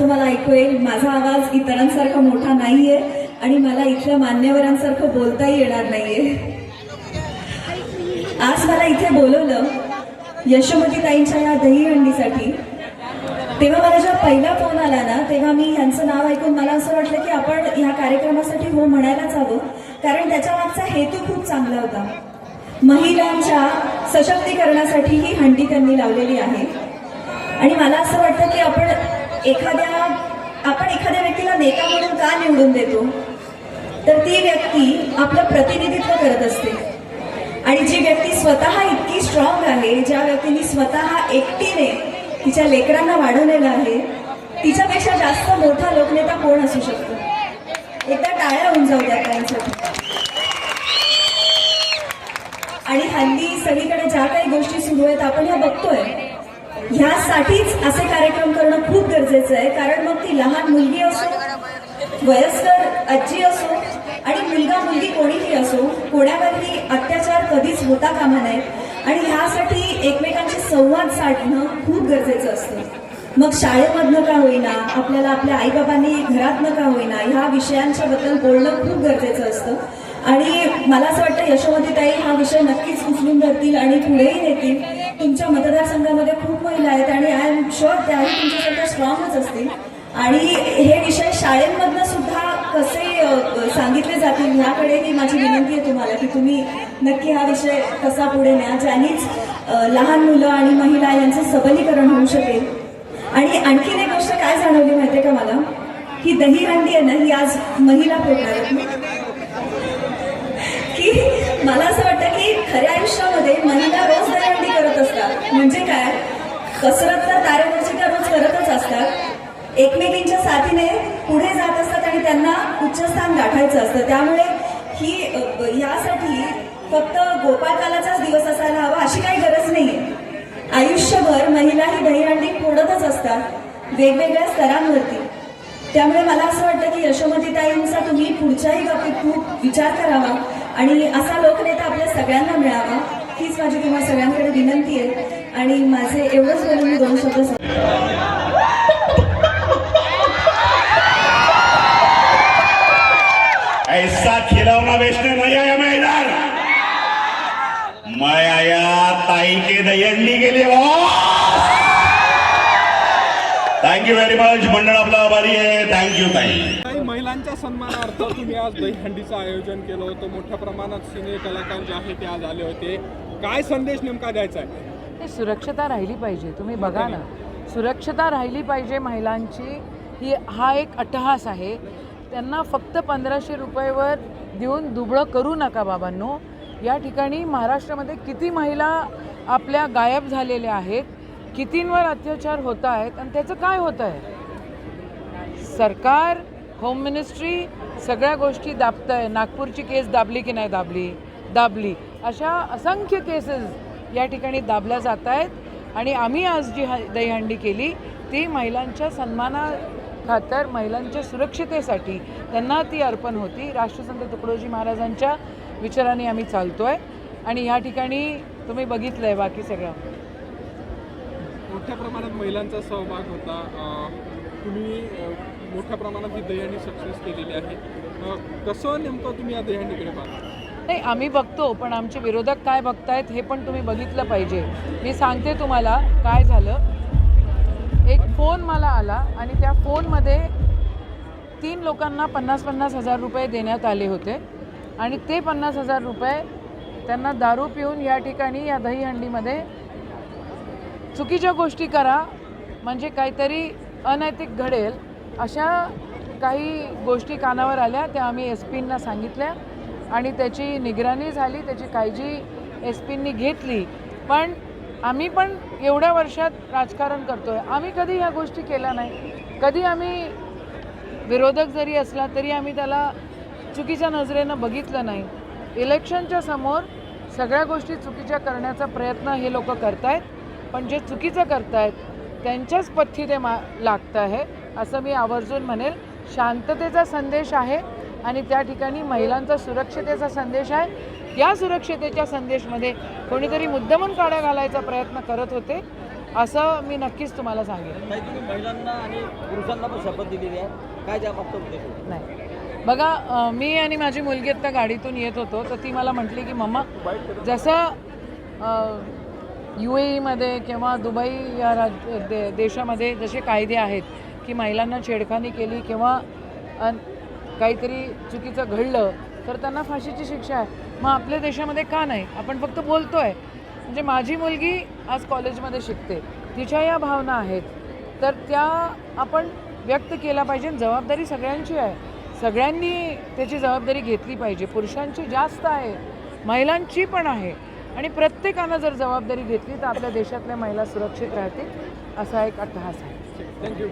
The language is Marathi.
आवाज इतरांसारखा मोठा नाहीये आणि मला इथल्या मान्यवरांसारखं बोलताही येणार नाहीये. आज मला इथे बोलवलं यशोमती ताईंच्या या दहीहंडीसाठी तेव्हा मला जेव्हा पहिला फोन आला ना तेव्हा मी यांचं नाव ऐकून मला असं वाटलं की आपण ह्या कार्यक्रमासाठी हो म्हणायलाच हवं कारण त्याच्या मागचा हेतू खूप चांगला होता. महिलांच्या सशक्तीकरणासाठी ही हंडी त्यांनी लावलेली आहे. आणि मला असं वाटतं की आपण एखाद्या आपण एखाद्या व्यक्तीला नेता म्हणून का निवडून देतो? तर ती व्यक्ती आपलं प्रतिनिधित्व करत असते. आणि जी व्यक्ती स्वतः इतकी स्ट्रॉंग आहे ज्या व्यक्तीने स्वतः एकटीने तिच्या लेकरांना वाढवलेलं आहे तिच्यापेक्षा जास्त मोठा लोकनेता कोण असू शकतो? एकदा टाळ्या होऊन जाऊ द्या त्यांसाठी आणि हल्ली सगळीकडे ज्या काही गोष्टी सुरू आहेत आपण ह्या बघतोय. ह्यासाठीच असे कार्यक्रम करणं खूप गरजेचं आहे कारण मग ती लहान मुलगी असो वयस्कर आजी असो आणि मुलगा मुलगी कोणीही असो कोणावरही अत्याचार कधीच होता कामा नये. आणि ह्यासाठी एकमेकांशी संवाद साधणं खूप गरजेचं असतं. मग शाळेमधनं का होईना आपल्याला आपल्या आईबाबांनी घरातनं का होईना ह्या विषयांच्या बद्दल बोलणं खूप गरजेचं असतं. आणि मला असं वाटतं यशोमतीताई हा विषय नक्कीच उचलून धरतील आणि पुढेही तुमच्या मतदारसंघामध्ये खूप महिला आहेत आणि आय एम शुअर त्याही तुमच्यासारख्या स्ट्रॉंगच असतील. आणि हे विषय शाळेमधनं सुद्धा कसे सांगितले जातील ह्याकडेही माझी विनंती आहे तुम्हाला की तुम्ही नक्की हा विषय कसा पुढे न्या ज्यांनीच लहान मुलं आणि महिला यांचं सबलीकरण होऊ शकेल. आणि आणखीन एक गोष्ट काय जाणवली माहितीये का मला? ही दहीहंडी आहे ना ही आज महिला फोडणार की मला असं वाटतं की खऱ्या आयुष्यामध्ये महिला रोज करत असतात. म्हणजे काय? कसरत तर तारेवरची त्या रोज करतच असतात. एकमेकींच्या साथीने पुढे जात असतात आणि त्यांना उच्चस्थान गाठायचं असतं. त्यामुळे ही यासाठी फक्त गोपाळकालाचाच दिवस असायला हवा अशी काही गरज नाहीये. आयुष्यभर महिला ही दहीहंडी फोडतच असतात वेगवेगळ्या स्तरांवरती. त्यामुळे मला असं वाटतं की यशोमतीताईंचा तुम्ही पुढच्याही बाबतीत खूप विचार करावा आणि असा लोकनेता आपल्या सगळ्यांना मिळावा. हीच माझी तुम्हाला सगळ्यांकडे विनंती आहे. आणि माझे एवढंच बोलून मी दोन शब्द. ऐसा खिलौना बेचने नहीं आया मैं इधर मैं आया ताई के दयंडी के लिए थँक्यू व्हेरी मच मंडळ आपलं आभारी आहे. थँक्यू ताई. महिलांच्या सन्मानार्थ तुम्ही आज दहीहंडीचं आयोजन केलं होतं. मोठ्या प्रमाणात सिने कलाकार जे आहे ते आज आले होते. काय संदेश नेमका द्यायचा आहे? ते सुरक्षता राहिली पाहिजे तुम्ही बघा ना. सुरक्षता राहिली पाहिजे महिलांची. ही हा एक अट्टहास आहे. त्यांना फक्त पंधराशे रुपयेवर देऊन दुबळं करू नका बाबांनो. या ठिकाणी महाराष्ट्रामध्ये किती महिला आपल्या गायब झालेल्या आहेत कितींवर अत्याचार होत आहेत आणि त्याचं काय होत आहे? सरकार होम मिनिस्ट्री सगळ्या गोष्टी दाबत आहे नागपूरची केस दाबली की नाही दाबली? दाबली. अशा असंख्य केसेस या ठिकाणी दाबल्या जात आहेत. आणि आम्ही आज जी ह दहीहंडी केली ती महिलांच्या सन्माना खातर महिलांच्या सुरक्षितेसाठी त्यांना ती अर्पण होती. राष्ट्रसंत तुकडोजी महाराजांच्या विचाराने आम्ही चालतो आहे आणि ह्या ठिकाणी तुम्ही बघितलं आहे बाकी सगळं. मोठ्या प्रमाणात महिलांचा सहभाग होता. तुम्ही मोठ्या प्रमाणात ही दहीहंडी सक्सेस केलेली आहे. कसं नेमकं तुम्ही या दहीहंडीकडे पाहता? नाही आम्ही बघतो पण आमचे विरोधक काय बघतायत हे पण तुम्ही बघितलं पाहिजे. मी सांगते तुम्हाला काय झालं. एक फोन मला आला आणि त्या फोनमध्ये तीन लोकांना पन्नास पन्नास हजार रुपये देण्यात आले होते. आणि ते पन्नास हजार रुपये त्यांना दारू पिऊन या ठिकाणी या दहीहंडीमध्ये चुकीच्या गोष्टी करा म्हणजे काहीतरी अनैतिक घडेल अशा काही गोष्टी कानावर आल्या त्या आम्ही एस पींना सांगितल्या. आणि त्याची निगराणी झाली त्याची काळजी एस पींनी घेतली. पण आम्ही पण एवढ्या वर्षात राजकारण करतो आहे आम्ही कधी ह्या गोष्टी केल्या नाही. कधी आम्ही विरोधक जरी असला तरी आम्ही त्याला चुकीच्या नजरेनं बघितलं नाही. इलेक्शनच्या समोर सगळ्या गोष्टी चुकीच्या करण्याचा प्रयत्न हे लोक करतायत. पण जे चुकीचं करतायत त्यांच्याच पथ्थी ते मा लागतं आहे असं मी आवर्जून म्हणेल. शांततेचा संदेश आहे. आणि त्या ठिकाणी महिलांचा सुरक्षतेचा संदेश आहे. या सुरक्षतेच्या संदेशमध्ये कोणीतरी मुद्दामून काड्या घालायचा प्रयत्न करत होते असं मी नक्कीच तुम्हाला सांगेन. महिलांना आणि पुरुषांना पण शपथ दिलेली आहे. काय? नाही. बघा मी आणि माझी मुलगी आता गाडीतून येत होतो तर ती मला म्हटली की मम्मा जसं यू एमध्ये किंवा दुबई या राज दे देशामध्ये जसे कायदे आहेत की महिलांना छेडखानी केली किंवा अन- काहीतरी चुकीचं घडलं तर त्यांना फाशीची शिक्षा आहे. मग आपल्या देशामध्ये का नाही? आपण फक्त बोलतो आहे म्हणजे माझी मुलगी आज कॉलेजमध्ये शिकते. तिच्या या भावना आहेत. तर त्या आपण व्यक्त केल्या पाहिजे. आणि जबाबदारी सगळ्यांची आहे. सगळ्यांनी त्याची जबाबदारी घेतली पाहिजे. पुरुषांची जास्त आहे. महिलांची पण आहे. आणि प्रत्येकानं जर जबाबदारी घेतली तर आपल्या देशातल्या महिला सुरक्षित राहतील असा एक अट्टहास आहे. थँक्यू